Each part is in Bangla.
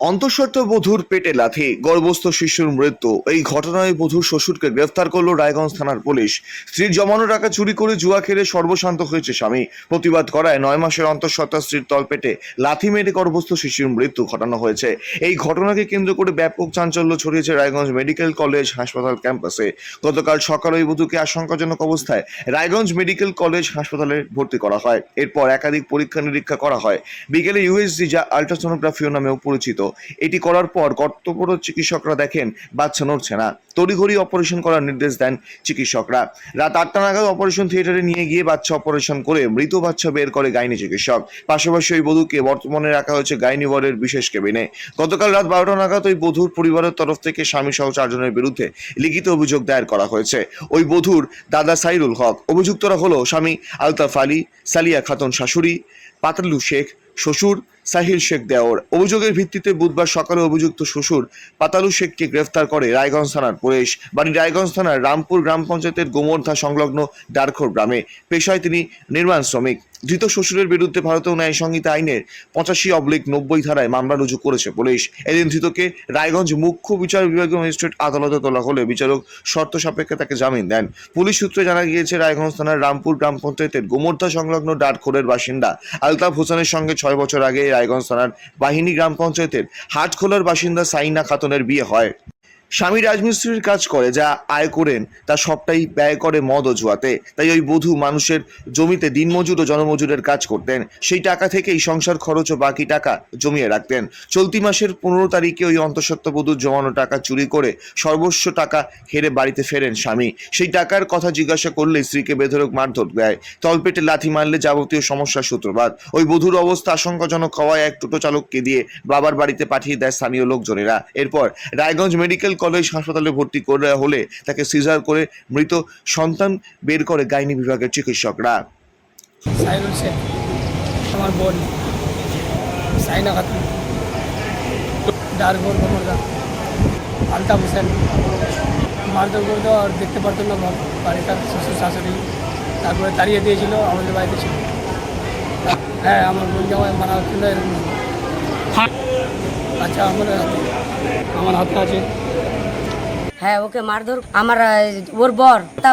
অন্তঃসত্ত্ব বধূর পেটে লাথি, গর্ভস্থ শিশুর মৃত্যু। এই ঘটনায় বধূর শ্বশুরকে গ্রেফতার করল রায়গঞ্জ থানার পুলিশ। স্ত্রীর জমানো টাকা চুরি করে জুয়া খেলে সর্বশান্ত হয়েছে স্বামী। প্রতিবাদ করায় নয় মাসের অন্তঃসত্ত্বা স্ত্রীর তলপেটে লাথি মেরে গর্ভস্থ শিশুর মৃত্যু ঘটানো হয়েছে। এই ঘটনাকে কেন্দ্র করে ব্যাপক চাঞ্চল্য ছড়িয়েছে রায়গঞ্জ মেডিকেল কলেজ হাসপাতাল ক্যাম্পাসে। গতকাল সকালে ওই বধূকে আশঙ্কাজনক অবস্থায় রায়গঞ্জ মেডিকেল কলেজ হাসপাতালে ভর্তি করা হয়। এরপর একাধিক পরীক্ষা নিরীক্ষা করা হয়। বিকেলে ইউএসজি যা আল্ট্রাসোনোগ্রাফিও নামেও পরিচিত। এটি করার পর কর্তব্যরত চিকিৎসকরা দেখেন, বাচ্চা নড়ছে না। তড়িঘড়ি অপারেশন করার নির্দেশ দেন চিকিৎসকরা। রাত আটটা নাগাদ অপারেশন থিয়েটারে নিয়ে গিয়ে বাচ্চা অপারেশন করে মৃত বাচ্চা বের করে গাইনি চিকিৎসক। পাশাপাশি ওই বধূকে বর্তমানে রাখা হয়েছে গাইনি ওয়ার্ডের বিশেষ কেবিনে। গতকাল রাত বারোটা নাগাদ ওই বধূর পরিবারের তরফ থেকে স্বামী সহ চারজনের বিরুদ্ধে লিখিত অভিযোগ দায়ের করা হয়েছে। ওই বধূর দাদা সাইরুল হক, অভিযুক্তরা হলো স্বামী আলতাফ আলী, সালিয়া খাতুন শাশুড়ি, পাতালু শেখ শ্বশুর সাহিল শেখ দেওয়ার অভিযোগের ভিত্তিতে বুধবার সকালে অভিযুক্ত শ্বশুর পাতালু শেখকে গ্রেফতার করে রায়গঞ্জ থানার পুলিশ। বাড়ি রায়গঞ্জ থানার রামপুর গ্রাম পঞ্চায়েতের গোমর্ধা সংলগ্ন ডারখোর গ্রামে। পেশায় তিনি নির্মাণ শ্রমিক। ধৃত শ্বশুরের বিরুদ্ধে ভারতীয় ন্যায় সংহিতা আইনের পঁচাশি অবলিক নব্বই ধারায় মামলা রুজু করেছে পুলিশ। এদিন ধৃতকে রায়গঞ্জ মুখ্য বিচার বিভাগীয় ম্যাজিস্ট্রেট আদালতে তোলা হলে বিচারক শর্ত সাপেক্ষে তাকে জামিন দেন। পুলিশ সূত্রে জানা গিয়েছে, রায়গঞ্জ থানার রামপুর গ্রাম পঞ্চায়েতের গোমর্ধা সংলগ্ন ডাটখোরের বাসিন্দা আলতাফ হোসেনের সঙ্গে ছয় বছর আগে রায়গঞ্জ থানার বাহিনী গ্রাম পঞ্চায়েতের হাটখোলার বাসিন্দা সাইনা খাতুনের বিয়ে হয়। স্বামী রাজমিস্ত্রির কাজ করে, যা আয় করেন, তা সবটাই ব্যয় করে মদ অজুয়াতে তাই ওই বধূ মানুষের জমিতে দিনমজুর ও জনমজুরের কাজ করতেন। সেই টাকা থেকেই সংসার খরচ ও বাকি টাকা জমিয়ে রাখতেন। চলতি মাসের পনেরো তারিখে ওই অন্তঃসত্ত্বা বধূর জমানো টাকা চুরি করে সর্বস্ব টাকা হেরে বাড়িতে ফেরেন স্বামী। সেই টাকার কথা জিজ্ঞাসা করলে স্ত্রীকে বেধরক মারধর দেয়। তলপেটে লাথি মারলে যাবতীয় সমস্যার সূত্রপাত। ওই বধূর অবস্থা আশঙ্কাজনক হওয়ায় এক টোটো চালককে দিয়ে বাবার বাড়িতে পাঠিয়ে দেয় স্থানীয় লোকজনেরা। এরপর রায়গঞ্জ মেডিকেল কলেজ হাসপাতালে ভর্তি করে হলে তাকে সিজার করে মৃত সন্তান বের করে গাইনি বিভাগের চিকিৎসকরা। আলতাফ হোসেন। মারধর করতো আর দেখতে পারতো না বাপ- বাড়িটা শ্বশুর শাশুড়ি। তারপরে তাড়িয়ে দিয়েছিল, আমাদের বাড়িতে ছিল। হ্যাঁ আমার বোন জামাই মারা হচ্ছিল এরকম। আচ্ছা আমার আমার হাতে আছে। হ্যাঁ ওকে মারধর আমার ওর বর তা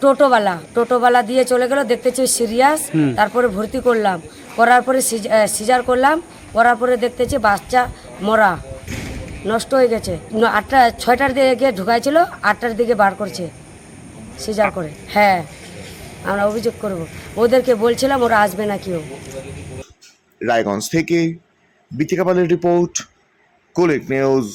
টোটোওয়ালা টোটোওয়ালা দিয়ে চলে গেল দেখতেছি সিরিয়াস তারপরে ভর্তি করলাম। করার পরে সিজ- সিজার করলাম করার পরে দেখতেছি বাচ্চা মরা নষ্ট হয়ে গেছে। আটটা ছয়টার দিকে ঢুকাইছিল আটটার দিকে বার করছে সিজার করে। হ্যাঁ আমরা অভিযোগ করব। ওদেরকে বলছিলাম ওরা আসবে না কেউ রায়গঞ্জ থেকে বিথিকা পালের রিপোর্ট কোলেক নিউজ